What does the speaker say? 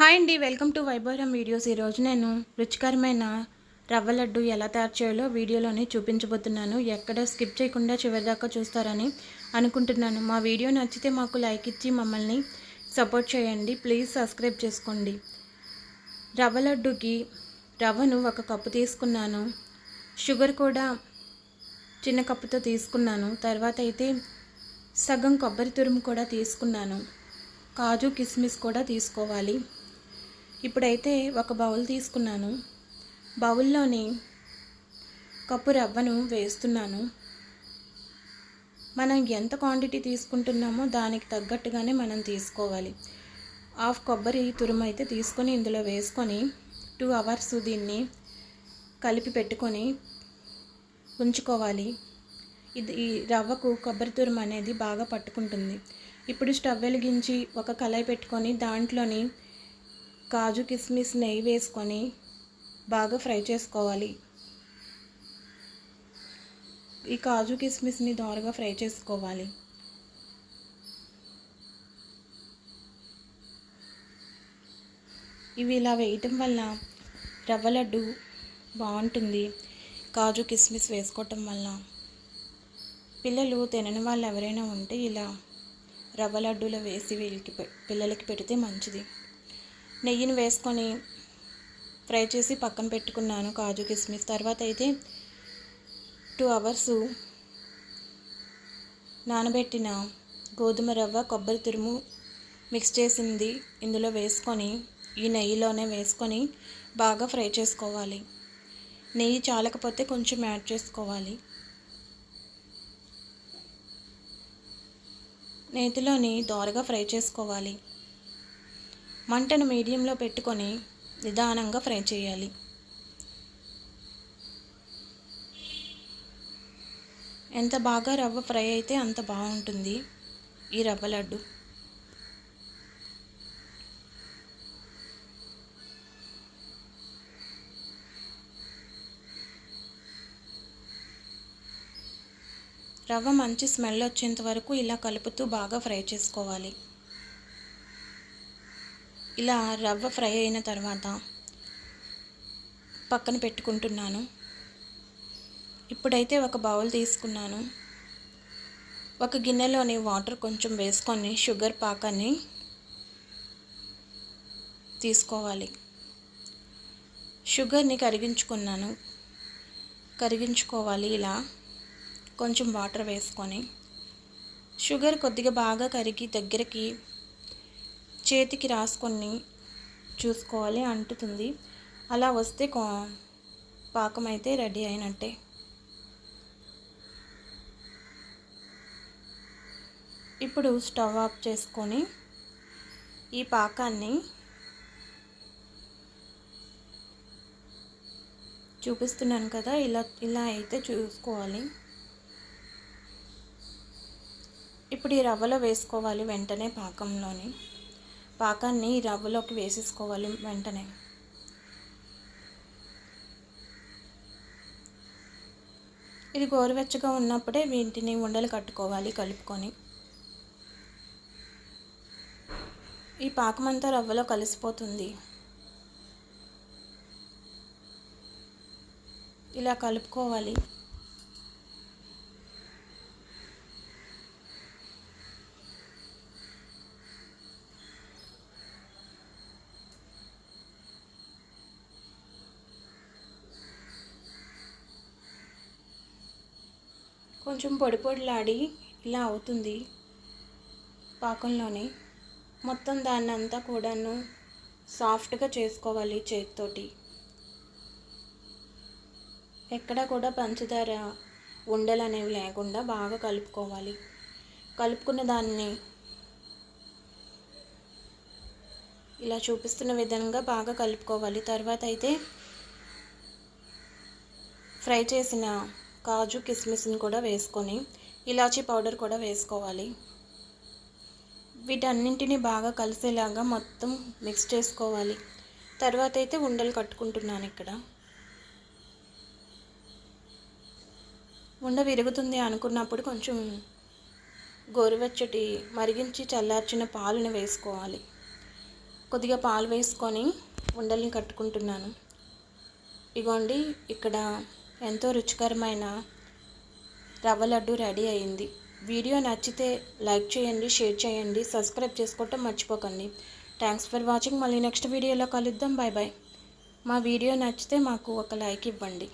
Hi అండి welcome to వైభవరం videos. ఈరోజు నేను రుచికరమైన రవ్వ లడ్డు ఎలా తయారు చేయాలో వీడియోలోని చూపించబోతున్నాను. ఎక్కడ స్కిప్ చేయకుండా చివరిదాకా చూస్తారని అనుకుంటున్నాను. మా వీడియో నచ్చితే మాకు లైక్ ఇచ్చి మమ్మల్ని సపోర్ట్ చేయండి. ప్లీజ్ సబ్స్క్రైబ్ చేసుకోండి. రవ్వ లడ్డుకి రవ్వను ఒక కప్పు తీసుకున్నాను. షుగర్ కూడా చిన్న కప్పుతో తీసుకున్నాను. తర్వాత అయితే సగం కొబ్బరి తురుము కూడా తీసుకున్నాను. కాజు కిస్మిస్ కూడా తీసుకోవాలి. ఇప్పుడైతే ఒక బౌల్ తీసుకున్నాను. బౌల్లోని కప్పు రవ్వను వేస్తున్నాను. మనం ఎంత క్వాంటిటీ తీసుకుంటున్నామో దానికి తగ్గట్టుగానే మనం తీసుకోవాలి. హాఫ్ కొబ్బరి తురుము అయితే తీసుకొని ఇందులో వేసుకొని టూ అవర్స్ దీన్ని కలిపి పెట్టుకొని ఉంచుకోవాలి. ఇది ఈ రవ్వకు కొబ్బరి తురుము అనేది బాగా పట్టుకుంటుంది. ఇప్పుడు స్టవ్ వెలిగించి ఒక కళాయి పెట్టుకొని దాంట్లోని కాజు కిస్మిస్ నెయ్యి వేసుకొని బాగా ఫ్రై చేసుకోవాలి. ఈ కాజు కిస్మిస్ని దోరగా ఫ్రై చేసుకోవాలి. ఇవి ఇలా వేయటం వల్ల రవ్వ లడ్డు బాగుంటుంది. కాజు కిస్మిస్ వేసుకోవటం వల్ల పిల్లలు తినని వాళ్ళు ఎవరైనా ఉంటే ఇలా రవ్వ లడ్డూలో వేసి వీళ్ళకి పిల్లలకి పెడితే మంచిది. నెయ్యిని వేసుకొని ఫ్రై చేసి పక్కన పెట్టుకున్నాను కాజు కిస్మిస్. తర్వాత అయితే టూ అవర్స్ నానబెట్టిన గోధుమ రవ్వ కొబ్బరి తురుము మిక్స్ చేసింది. ఇందులో వేసుకొని ఈ నెయ్యిలోనే వేసుకొని బాగా ఫ్రై చేసుకోవాలి. నెయ్యి చాలకపోతే కొంచెం యాడ్ చేసుకోవాలి. నేతిలోని దోరగా ఫ్రై చేసుకోవాలి. మంటను మీడియంలో పెట్టుకొని నిదానంగా ఫ్రై చేయాలి. ఎంత బాగా రవ్వ ఫ్రై అయితే అంత బాగుంటుంది. ఈ రవ్వ లడ్డు. రవ్వ మంచి స్మెల్ వచ్చేంత వరకు ఇలా కలుపుతూ బాగా ఫ్రై చేసుకోవాలి. ఇలా రవ్వ ఫ్రై అయిన తర్వాత పక్కన పెట్టుకుంటున్నాను. ఇప్పుడైతే ఒక బౌల్ తీసుకున్నాను. ఒక గిన్నెలోని వాటర్ కొంచెం వేసుకొని షుగర్ పాకాన్ని తీసుకోవాలి. షుగర్ని కరిగించుకున్నాను. కరిగించుకోవాలి ఇలా. కొంచెం వాటర్ వేసుకొని. షుగర్ కొద్దిగా బాగా కరిగి దగ్గరికి చేతికి రాసుకొని చూసుకోవాలి అంటుతుంది. అలా వస్తే కో పాకం అయితే రెడీ అయినట్టే. ఇప్పుడు స్టవ్ ఆఫ్ చేసుకొని ఈ పాకాన్ని చూపిస్తున్నాను కదా ఇలా ఇలా అయితే చూసుకోవాలి. ఇప్పుడు ఈ రవ్వలో వేసుకోవాలి వెంటనే పాకంలోని. పాకాన్ని రవ్వలోకి వేసేసుకోవాలి వెంటనే. ఇది గోరువెచ్చగా ఉన్నప్పుడే వీటిని ఉండలు కట్టుకోవాలి కలుపుకొని. ఈ పాకమంతా రవ్వలో కలిసిపోతుంది. ఇలా కలుపుకోవాలి. కొంచెం పొడి పొడిలాడి ఇలా అవుతుంది పాకంలోనే. మొత్తం దాన్ని అంతా కూడాను సాఫ్ట్గా చేసుకోవాలి చేతితోటి. ఎక్కడ కూడా పంచదార ఉండలు అనేవి లేకుండా బాగా కలుపుకోవాలి. కలుపుకున్న దాన్ని ఇలా చూపిస్తున్న విధంగా బాగా కలుపుకోవాలి. తర్వాత అయితే ఫ్రై చేసిన కాజు కిస్మిస్ని కూడా వేసుకొని ఇలాచీ పౌడర్ కూడా వేసుకోవాలి. వీటన్నింటినీ బాగా కలిసేలాగా మొత్తం మిక్స్ చేసుకోవాలి. తర్వాత అయితే ఉండలు కట్టుకుంటున్నాను ఇక్కడ. ఉండ విరుగుతుంది అనుకున్నప్పుడు కొంచెం గోరువెచ్చటి మరిగించి చల్లార్చిన పాలను వేసుకోవాలి. కొద్దిగా పాలు వేసుకొని ఉండల్ని కట్టుకుంటున్నాను. ఇగోండి ఇక్కడ ఎంతో రుచికరమైన రవ్వ లడ్డు రెడీ అయింది. వీడియో నచ్చితే లైక్ చేయండి షేర్ చేయండి సబ్స్క్రైబ్ చేసుకోవటం మర్చిపోకండి. Thanks for watching. మళ్ళీ నెక్స్ట్ వీడియోలో కలుద్దాం. బాయ్ బాయ్ మా వీడియో నచ్చితే మాకు ఒక లైక్ ఇవ్వండి.